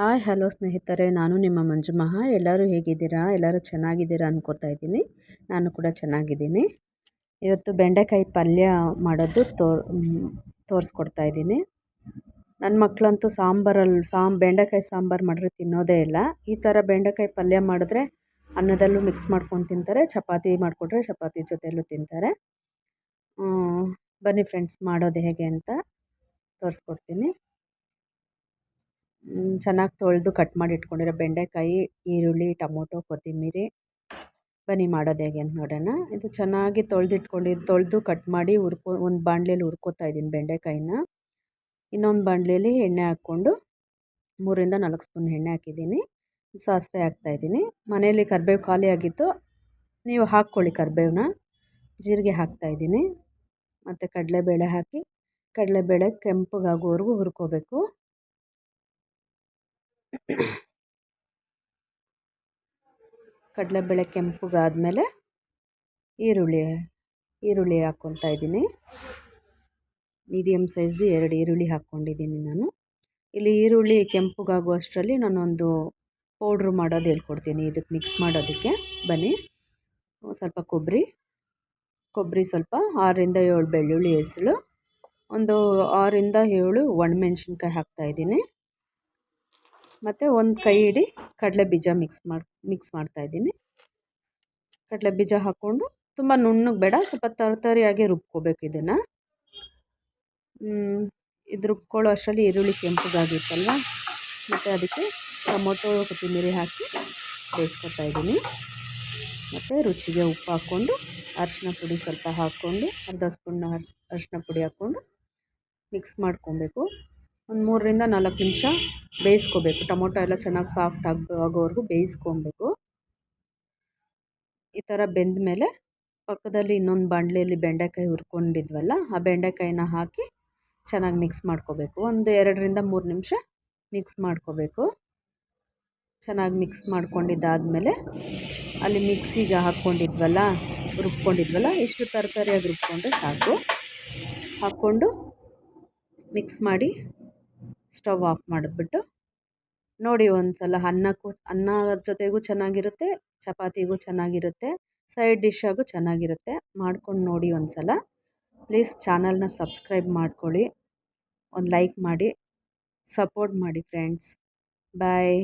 Hi, hello ಸ್ನೇಹಿತರೆ. ನಾನು ನಿಮ್ಮ ಮಂಜುಮಹ ಎಲ್ಲರೂ ಹೇಗಿದ್ದೀರಾ? ಎಲ್ಲರೂ ಚೆನ್ನಾಗಿದ್ದೀರಾ ಅನ್ಕೋತಾ ಇದ್ದೀನಿ. ನಾನು ಕೂಡ ಚೆನ್ನಾಗಿದ್ದೀನಿ. ಇವತ್ತು ಬೆಂಡೆಕಾಯಿ ಪಲ್ಯ ಮಾಡೋದು ತೋರ್ ತೋರಿಸ್ಕೊಡ್ತಾ ಇದ್ದೀನಿ. ನನ್ನ ಮಕ್ಕಳಂತೂ ಸಾಂಬಾರಲ್ಲಿ ಸಾಂಬ್ ಬೆಂಡೆಕಾಯಿ ಸಾಂಬಾರು ಮಾಡಿದ್ರೆ ತಿನ್ನೋದೇ ಇಲ್ಲ. ಈ ಥರ ಬೆಂಡೆಕಾಯಿ ಪಲ್ಯ ಮಾಡಿದ್ರೆ ಅನ್ನದಲ್ಲೂ ಮಿಕ್ಸ್ ಮಾಡ್ಕೊಂಡು ತಿಂತಾರೆ. ಚಪಾತಿ ಮಾಡಿಕೊಟ್ರೆ ಚಪಾತಿ ಜೊತೆಯಲ್ಲೂ ತಿಂತಾರೆ. ಬನ್ನಿ ಫ್ರೆಂಡ್ಸ್ ಮಾಡೋದು ಹೇಗೆ ಅಂತ ತೋರಿಸ್ಕೊಡ್ತೀನಿ. ಚೆನ್ನಾಗಿ ತೊಳೆದು ಕಟ್ ಮಾಡಿ ಇಟ್ಕೊಂಡಿರೋ ಬೆಂಡೆಕಾಯಿ, ಈರುಳ್ಳಿ, ಟೊಮೊಟೊ, ಕೊತ್ತಂಬರಿ. ಬನ್ನಿ ಮಾಡೋದು ಹೇಗೆ ಅಂತ ನೋಡೋಣ. ಇದು ಚೆನ್ನಾಗಿ ತೊಳೆದಿಟ್ಕೊಂಡಿದ್ದು ತೊಳೆದು ಕಟ್ ಮಾಡಿ ಹುರ್ಕೊ, ಒಂದು ಬಾಣಲೆಯಲ್ಲಿ ಹುರ್ಕೋತಾ ಇದ್ದೀನಿ ಬೆಂಡೆಕಾಯಿನ. ಇನ್ನೊಂದು ಬಾಣಲೆಯಲ್ಲಿ ಎಣ್ಣೆ ಹಾಕ್ಕೊಂಡು ಮೂರಿಂದ ನಾಲ್ಕು ಸ್ಪೂನ್ ಎಣ್ಣೆ ಹಾಕಿದ್ದೀನಿ. ಸಾಸಿವೆ ಹಾಕ್ತಾಯಿದ್ದೀನಿ ಮನೆಯಲ್ಲಿ ಕರಿಬೇವು ಖಾಲಿ ಆಗಿತ್ತು. ನೀವು ಹಾಕ್ಕೊಳ್ಳಿ ಕರಿಬೇವನ್ನ ಜೀರಿಗೆ ಹಾಕ್ತಾಯಿದ್ದೀನಿ ಮತ್ತು ಕಡಲೆಬೇಳೆ ಹಾಕಿ, ಕಡಲೆಬೇಳೆ ಕೆಂಪಗಾಗೋವರೆಗೂ ಹುರ್ಕೋಬೇಕು. ಕಡಲೆಬೇಳೆ ಕೆಂಪಗಾದಮೇಲೆ ಈರುಳ್ಳಿ ಈರುಳ್ಳಿ ಹಾಕ್ಕೊತಾ ಇದ್ದೀನಿ. ಮೀಡಿಯಮ್ ಸೈಜ್ದು ಎರಡು ಈರುಳ್ಳಿ ಹಾಕ್ಕೊಂಡಿದ್ದೀನಿ ನಾನು. ಇಲ್ಲಿ ಈರುಳ್ಳಿ ಕೆಂಪಗಾಗುವಷ್ಟರಲ್ಲಿ ನಾನೊಂದು ಪೌಡ್ರು ಮಾಡೋದು ಹೇಳ್ಕೊಡ್ತೀನಿ. ಇದಕ್ಕೆ ಮಿಕ್ಸ್ ಮಾಡೋದಕ್ಕೆ. ಬನ್ನಿ. ಸ್ವಲ್ಪ ಕೊಬ್ಬರಿ ಕೊಬ್ಬರಿ ಸ್ವಲ್ಪ ಆರರಿಂದ ಏಳು ಬೆಳ್ಳುಳ್ಳಿ ಹೆಸಳು. ಒಂದು ಆರರಿಂದ ಏಳು ಒಣಮೆಣ್ಸಿನ್ಕಾಯಿ ಹಾಕ್ತಾಯಿದ್ದೀನಿ ಮತ್ತು ಒಂದು ಕೈ ಹಿಡಿ ಕಡಲೆ ಬೀಜ ಮಿಕ್ಸ್ ಮಾಡಿ ಮಿಕ್ಸ್ ಮಾಡ್ತಾಯಿದ್ದೀನಿ ಕಡಲೆ ಬೀಜ ಹಾಕ್ಕೊಂಡು ತುಂಬ ನುಣ್ಣಗೆ ಬೇಡ, ಸ್ವಲ್ಪ ತರತರಿಯಾಗಿ ರುಬ್ಕೋಬೇಕು ಇದನ್ನು. ಇದು ರುಬ್ಕೊಳ್ಳೋ ಅಷ್ಟರಲ್ಲಿ ಈರುಳ್ಳಿ ಕೆಂಪಗಾಗಿತ್ತಲ್ವ? ಮತ್ತು ಅದಕ್ಕೆ ಟೊಮೊಟೊ, ಕೊತ್ತಂಬರಿ ಹಾಕಿ ಬೇಯಿಸ್ಕೊತಾ ಇದ್ದೀನಿ. ಮತ್ತು ರುಚಿಗೆ ಉಪ್ಪು ಹಾಕ್ಕೊಂಡು ಅರಿಶಿನ ಪುಡಿ ಸ್ವಲ್ಪ ಹಾಕ್ಕೊಂಡು ಅರ್ಧ ಸ್ಪೂನ್ ಅರ್ಶಿನ ಪುಡಿ ಹಾಕ್ಕೊಂಡು ಮಿಕ್ಸ್ ಮಾಡ್ಕೊಬೇಕು. ಒಂದು ಮೂರರಿಂದ ನಾಲ್ಕು ನಿಮಿಷ ಬೇಯಿಸ್ಕೋಬೇಕು. ಟೊಮೊಟೊ ಎಲ್ಲ ಚೆನ್ನಾಗಿ ಸಾಫ್ಟ್ ಆಗಿ ಆಗೋವರೆಗೂ ಬೇಯಿಸ್ಕೊಬೇಕು. ಈ ಥರ ಬೆಂದ ಮೇಲೆ ಪಕ್ಕದಲ್ಲಿ ಇನ್ನೊಂದು ಬಾಣಲೆಯಲ್ಲಿ ಬೆಂಡೆಕಾಯಿ ಹುರ್ಕೊಂಡಿದ್ವಲ್ಲ, ಆ ಬೆಂಡೆಕಾಯಿನ ಹಾಕಿ ಚೆನ್ನಾಗಿ ಮಿಕ್ಸ್ ಮಾಡ್ಕೋಬೇಕು. ಒಂದು ಎರಡರಿಂದ ಮೂರು ನಿಮಿಷ ಮಿಕ್ಸ್ ಮಾಡ್ಕೋಬೇಕು. ಚೆನ್ನಾಗಿ ಮಿಕ್ಸ್ ಮಾಡ್ಕೊಂಡಿದ್ದಾದಮೇಲೆ ಅಲ್ಲಿ ಮಿಕ್ಸಿಗೆ ಹಾಕ್ಕೊಂಡಿದ್ವಲ್ಲ ರುಬ್ಕೊಂಡಿದ್ವಲ್ಲ ಇಷ್ಟು ತರಕಾರಿಯಾಗಿ ರುಬ್ಕೊಂಡ್ರೆ ಸಾಕು. ಹಾಕ್ಕೊಂಡು ಮಿಕ್ಸ್ ಮಾಡಿ ಸ್ಟವ್ ಆಫ್ ಮಾಡಿಬಿಟ್ಟು ನೋಡಿ ಒಂದು ಸಲ ಅನ್ನಕ್ಕೂ, ಅನ್ನ ಜೊತೆಗೂ ಚೆನ್ನಾಗಿರುತ್ತೆ, ಚಪಾತಿಗೂ ಚೆನ್ನಾಗಿರುತ್ತೆ, ಸೈಡ್ ಡಿಶ್ಶಾಗೂ ಚೆನ್ನಾಗಿರುತ್ತೆ. ಮಾಡ್ಕೊಂಡು ನೋಡಿ ಒಂದು ಸಲ ಪ್ಲೀಸ್ ಚಾನಲ್ನ ಸಬ್ಸ್ಕ್ರೈಬ್ ಮಾಡ್ಕೊಳ್ಳಿ. ಒಂದು ಲೈಕ್ ಮಾಡಿ, ಸಪೋರ್ಟ್ ಮಾಡಿ ಫ್ರೆಂಡ್ಸ್. ಬಾಯ್.